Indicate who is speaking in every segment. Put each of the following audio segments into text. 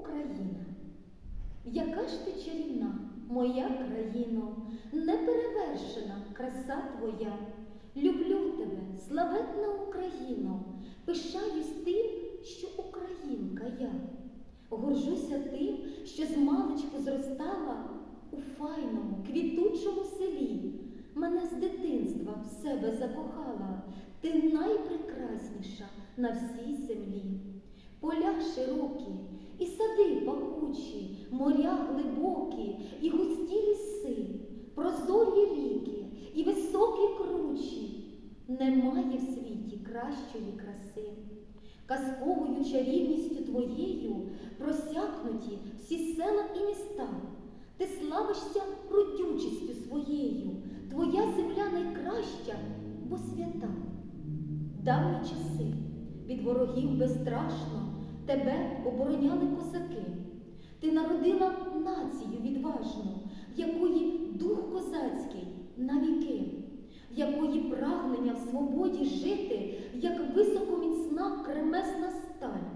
Speaker 1: Україна. Яка ж ти чарівна, моя країно, неперевершена краса твоя. Люблю тебе, славетна Україно, пишаюсь тим, що українка я. Горжуся тим, що з маличку зростала у файному, квітучому селі. Мене з дитинства в себе закохала, ти найпрекрасніша на всій землі. Поля широкі, і сади пахучі, моря глибокі, і густі ліси, прозорі ріки, і високі кручі. Немає в світі кращої краси. Казковою чарівністю твоєю просякнуті всі села і міста. Ти славишся родючістю своєю, твоя земля найкраща, бо свята. Давні часи від ворогів безстрашно тебе обороняли козаки. Ти народила націю відважну, в якої дух козацький навіки, в якої прагнення в свободі жити, як високоміцна кремесна сталь.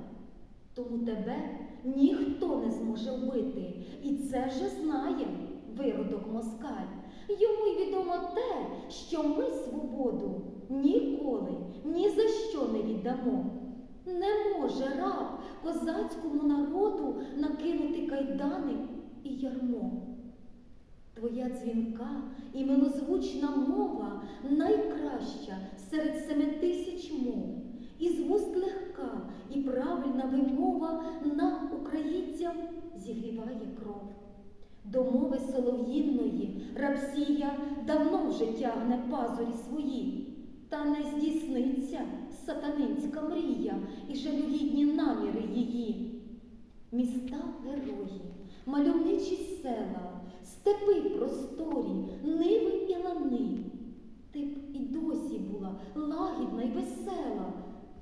Speaker 1: Тому тебе ніхто не зможе вбити, і це вже знає виродок москаль. Йому й відомо те, що ми свободу ніколи ні за що не віддамо. Може раб козацькому народу накинути кайдани і ярмо. Твоя дзвінка і милозвучна мова найкраща серед семи тисяч мов. Із вуст легка і правильна вимова на українцям зігріває кров. До мови солов'їнної рабсія давно вже тягне пазурі свої, та не здійсниться сатанинська мрія і жалюгідні наміри її. Міста герої, мальовничі села, степи просторі, ниви і лани. Ти б і досі була лагідна й весела,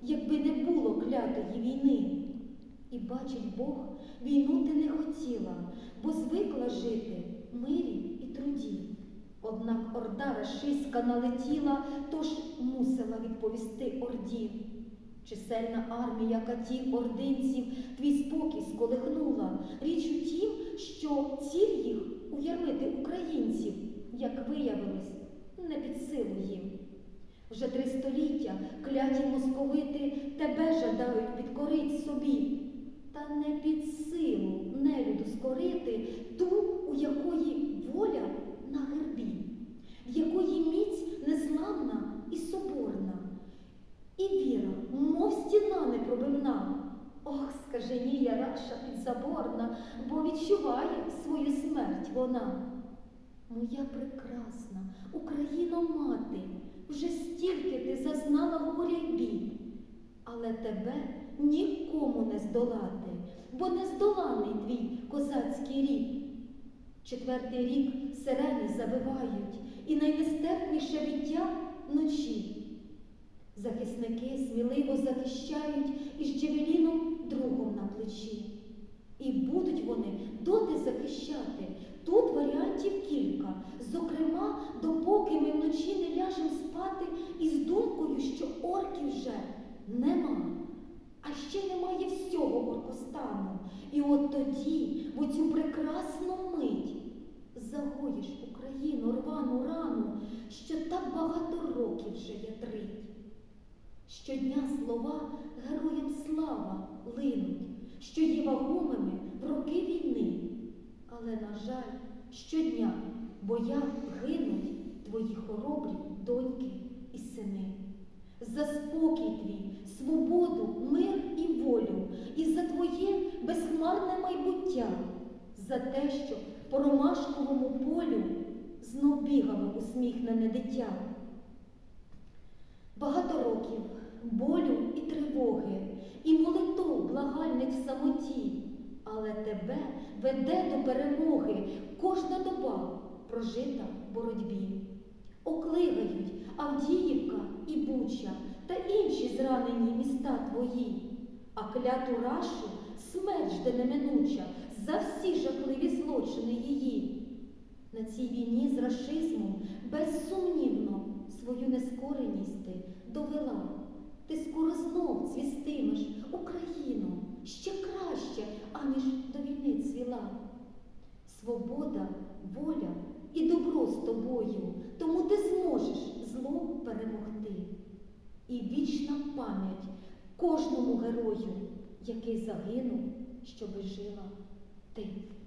Speaker 1: якби не було клятої війни. І бачить Бог, війну ти не хотіла, бо звикла жити в мирі і труді. Однак орда рашистська налетіла, тож мусила відповісти орді. Чисельна армія катів ординців твій спокій сколихнула. Річ у тім, що ціль їх уярмити українців, як виявилось, не під силу їм. Вже три століття кляті московити тебе жадають підкорить собі, та не під силу нелюду скорити ту, у якої воля на гербі, в якої міць незламна і соборна, і віра, мов стіна непробивна. Ох, скаженія раша підзаборна, бо відчуває свою смерть вона. Моя прекрасна Україно мати, вже стільки ти зазнала горя й біль, але тебе нікому не здолати, бо не здоланий твій козацький рік. Четвертий рік сирени забивають, і найнестерпніше віття ночі. Захисники сміливо захищають всього. І от тоді, в оцю прекрасну мить, загоїш Україну рвану рану, що так багато років вже ятрить. Щодня слова героям слава линуть, що є вагомими в роки війни. Але, на жаль, щодня в боях гинуть твої хоробрі доньки і сини. За спокій твій, свободу, мир і волю, і за твоє безхмарне майбуття, за те, що по ромашковому полю знов бігало усміхнене дитя. Багато років болю і тривоги, і молитов благальних в самоті, але тебе веде до перемоги кожна доба прожита в боротьбі. Окливають Авдіївка і Буча та інші зранені міста твої, а кляту рашу смерть жде неминуча за всі жахливі злочини її. На цій війні з рашизмом безсумнівно свою нескореність ти довела. Ти скоро знов цвістимеш Україну ще краще, аніж до війни цвіла. Свобода, воля і добро з тобою, тому ти зможеш зло перемогти. І вічна пам'ять кожному герою, який загинув, щоби жила ти.